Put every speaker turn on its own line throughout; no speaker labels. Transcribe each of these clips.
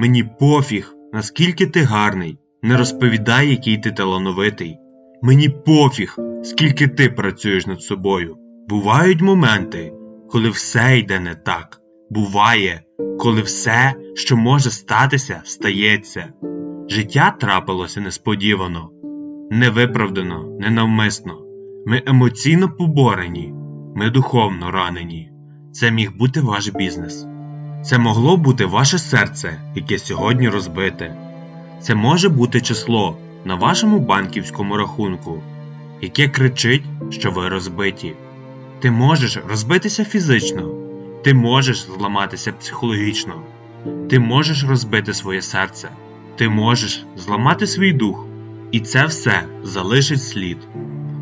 Мені пофіг, наскільки ти гарний, не розповідай, який ти талановитий. Мені пофіг, скільки ти працюєш над собою. Бувають моменти, коли все йде не так. Буває, коли все, що може статися, стається. Життя трапилося несподівано, невиправдано, ненавмисно. Ми емоційно поборені, ми духовно ранені. Це міг бути ваш бізнес. Це могло бути ваше серце, яке сьогодні розбите. Це може бути число на вашому банківському рахунку, яке кричить, що ви розбиті. Ти можеш розбитися фізично, ти можеш зламатися психологічно, ти можеш розбити своє серце, ти можеш зламати свій дух, і це все залишить слід.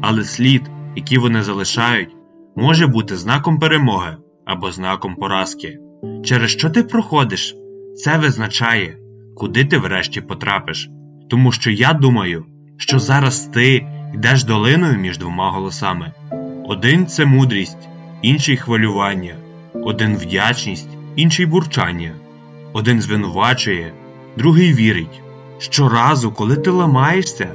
Але слід, який вони залишають, може бути знаком перемоги або знаком поразки. Через що ти проходиш, це визначає, куди ти врешті потрапиш. Тому що я думаю, що зараз ти йдеш долиною між двома голосами. Один це мудрість, інший хвилювання, один вдячність, інший бурчання, один звинувачує, другий вірить. Щоразу, коли ти ламаєшся,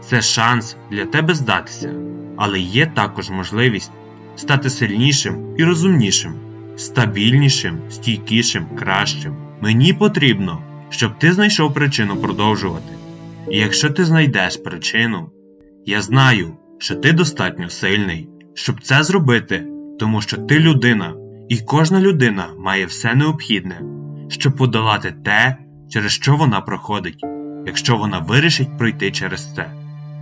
це шанс для тебе здатися, але є також можливість стати сильнішим і розумнішим, стабільнішим, стійкішим, кращим. Мені потрібно, щоб ти знайшов причину продовжувати. І якщо ти знайдеш причину, я знаю, що ти достатньо сильний, щоб це зробити, тому що ти людина, і кожна людина має все необхідне, щоб подолати те, через що вона проходить, якщо вона вирішить пройти через це.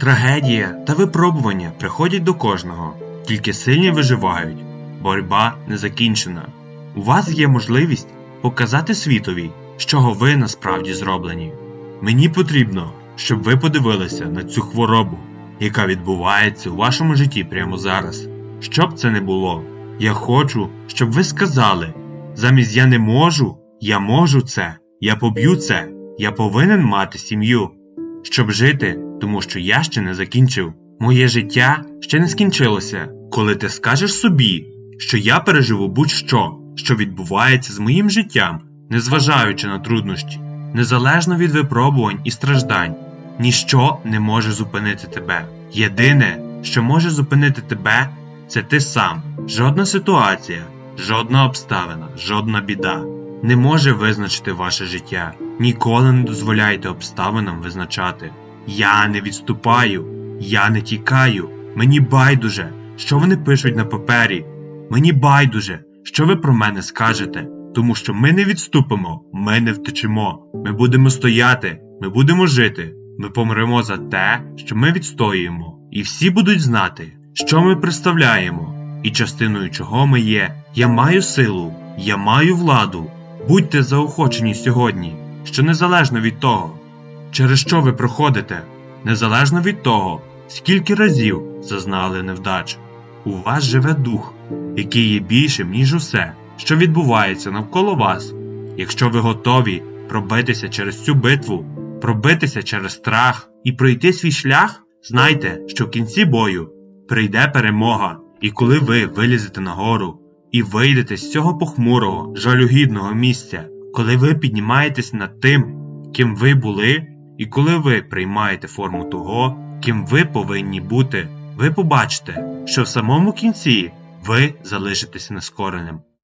Трагедія та випробування приходять до кожного, тільки сильні виживають, боротьба не закінчена. У вас є можливість показати світові, з чого ви насправді зроблені. Мені потрібно, щоб ви подивилися на цю хворобу, яка відбувається у вашому житті прямо зараз. Що б це не було, я хочу, щоб ви сказали: замість я не можу, я можу це, я поб'ю це, я повинен мати сім'ю, щоб жити, тому що я ще не закінчив. Моє життя ще не скінчилося. Коли ти скажеш собі, що я переживу будь-що, що відбувається з моїм життям, незважаючи на труднощі, незалежно від випробувань і страждань, ніщо не може зупинити тебе. Єдине, що може зупинити тебе, це ти сам. Жодна ситуація, жодна обставина, жодна біда не може визначити ваше життя. Ніколи не дозволяйте обставинам визначати. Я не відступаю, я не тікаю. Мені байдуже, що вони пишуть на папері. Мені байдуже, що ви про мене скажете, тому що ми не відступимо, ми не втечемо. Ми будемо стояти, ми будемо жити. Ми помремо за те, що ми відстоюємо, і всі будуть знати, що ми представляємо, і частиною чого ми є. Я маю силу, я маю владу. Будьте заохочені сьогодні, що незалежно від того, через що ви проходите, незалежно від того, скільки разів зазнали невдач. У вас живе дух, який є більшим, ніж усе, що відбувається навколо вас. Якщо ви готові пробитися через цю битву, пробитися через страх і пройти свій шлях, знайте, що в кінці бою прийде перемога, і коли ви вилізете нагору і вийдете з цього похмурого, жалюгідного місця, коли ви піднімаєтесь над тим, ким ви були, і коли ви приймаєте форму того, ким ви повинні бути, ви побачите, що в самому кінці ви залишитеся нескореним.